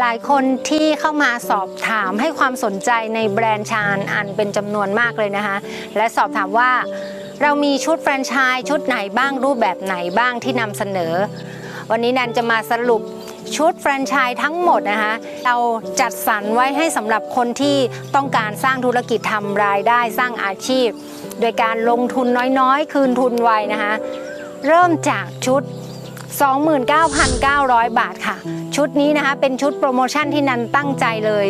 หลายคนที่เข้ามาสอบถามให้ความสนใจในแบรนด์ชาญอันเป็นจำนวนมากเลยนะคะ และสอบถามว่าเรามีชุดแฟรนไชส์ชุดไหนบ้างรูปแบบไหนบ้างที่นำเสนอ วันนี้แนนจะมาสรุปชุดแฟรนไชส์ทั้งหมดนะคะเราจัดสรรไว้ให้สำหรับคนที่ต้องการสร้างธุรกิจทำรายได้สร้างอาชีพ โดยการลงทุนน้อยๆ คืนทุนไวนะคะ เริ่มจากชุด 29,900 บาทค่ะ ชุดนี้นะคะเป็นชุดโปรโมชั่นที่นันตั้งใจเลย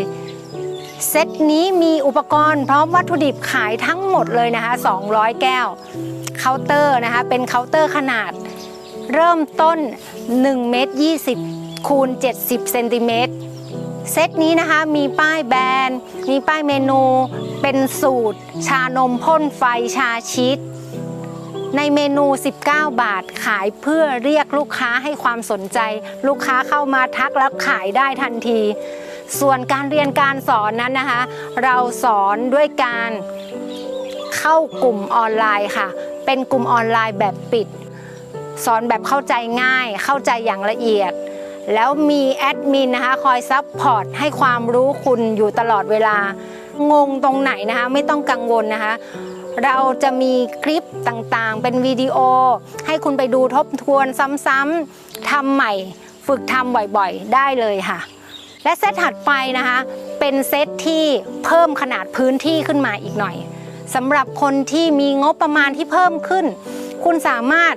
เซตนี้มีอุปกรณ์พร้อมวัตถุดิบขายทั้งหมดเลยนะคะ 200 แก้ว เคาน์เตอร์นะคะ เป็นเคาน์เตอร์ขนาด เริ่มต้น1เมตร20 คูณ 70 เซนติเมตร เซตนี้นะคะมีป้ายแบรนด์ มีป้ายเมนู เป็นสูตร ชานมพ่นไฟ ชาชีส ในเมนู 19 บาทขายเพื่อเรียกลูกค้าให้ความสนใจ ลูกค้าเข้ามาทักแล้วขายได้ทันที ส่วนการเรียนการสอนนั้นนะคะ เราสอนด้วยการเข้ากลุ่มออนไลน์ค่ะ เป็นกลุ่มออนไลน์แบบปิด สอนแบบเข้าใจง่าย เข้าใจอย่างละเอียด แล้วมีแอดมินนะคะคอยซับพอร์ตให้ความรู้คุณอยู่ตลอดเวลา งงตรงไหนนะคะ ไม่ต้องกังวลนะคะ เราจะมีคลิปต่างๆ เป็นวิดีโอ ให้คุณไปดูทบทวนซ้ำๆทำใหม่ ฝึกทำบ่อยๆ ได้เลยค่ะ และเซตถัดไปนะคะ เป็นเซตที่เพิ่มขนาดพื้นที่ขึ้นมาอีกหน่อยสำหรับคนที่มีงบประมาณที่เพิ่มขึ้น คุณสามารถ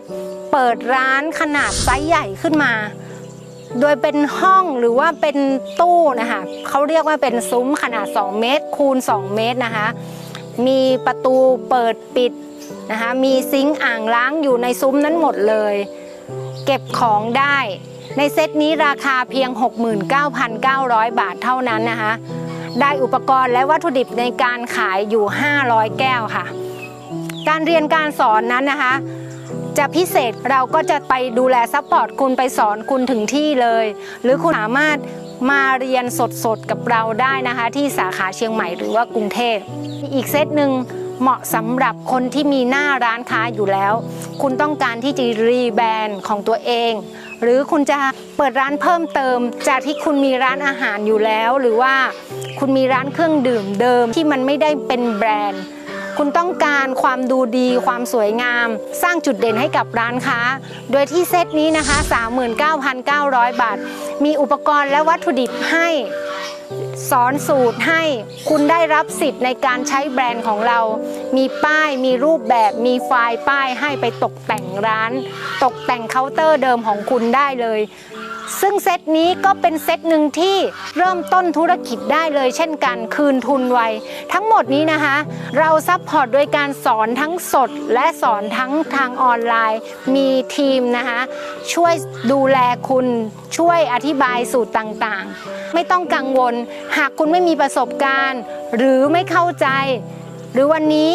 เปิดร้านขนาดไซส์ใหญ่ขึ้นมา โดยเป็นห้องหรือว่าเป็นตู้นะคะเขาเรียกว่าเป็นซุ้มขนาด 2 เมตรคูณ 2 เมตรนะคะ มีประตูเปิดปิดนะคะมีซิงค์อ่างล้างอยู่ในซุ้มนั้นหมดเลย เก็บของได้ ในเซตนี้ราคาเพียง 69,900 บาทเท่านั้นนะคะได้อุปกรณ์และวัตถุดิบในการขายอยู่ 500 แก้วค่ะ การเรียนการสอนนั้นนะคะ จะพิเศษเราก็จะไปดูแลซัพพอร์ตคุณไปสอนคุณถึงที่เลย หรือคุณสามารถมาเรียนสดๆกับเราได้นะคะ ที่สาขาเชียงใหม่หรือว่ากรุงเทพ อีกเซตหนึ่งเหมาะสำหรับคนที่มีหน้าร้านค้าอยู่แล้ว คุณต้องการที่จะรีแบรนด์ของตัวเอง หรือคุณจะเปิดร้านเพิ่มเติม จากที่คุณมีร้านอาหารอยู่แล้ว หรือว่าคุณมีร้านเครื่องดื่มเดิมที่มันไม่ได้เป็นแบรนด์ คุณต้องการความดูดีความสวยงาม สร้างจุดเด่นให้กับร้านค้า โดยที่เซตนี้นะคะ 39,900 บาท มีอุปกรณ์และวัตถุดิบให้สอนสูตรให้คุณได้รับสิทธิ์ในการใช้แบรนด์ของเรา มีป้าย มีรูปแบบ มีไฟล์ป้ายให้ไปตกแต่งร้าน ตกแต่งเคาน์เตอร์เดิมของคุณได้เลย ซึ่งเซตนี้ก็เป็นเซตหนึ่งที่เริ่มต้นธุรกิจได้เลย เช่นกันคืนทุนไว ทั้งหมดนี้นะคะ เราซัพพอร์ตโดยการสอนทั้งสดและสอนทั้งทางออนไลน์ มีทีมนะคะ ช่วยดูแลคุณช่วยอธิบายสูตรต่างๆ ไม่ต้องกังวล หากคุณไม่มีประสบการณ์ หรือไม่เข้าใจ หรือวันนี้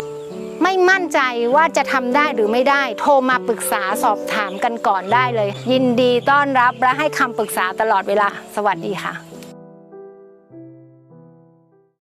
ไม่มั่นใจว่าจะทำได้หรือไม่ได้ โทรมาปรึกษาสอบถามกันก่อนได้เลย ยินดีต้อนรับและให้คำปรึกษาตลอดเวลา สวัสดีค่ะ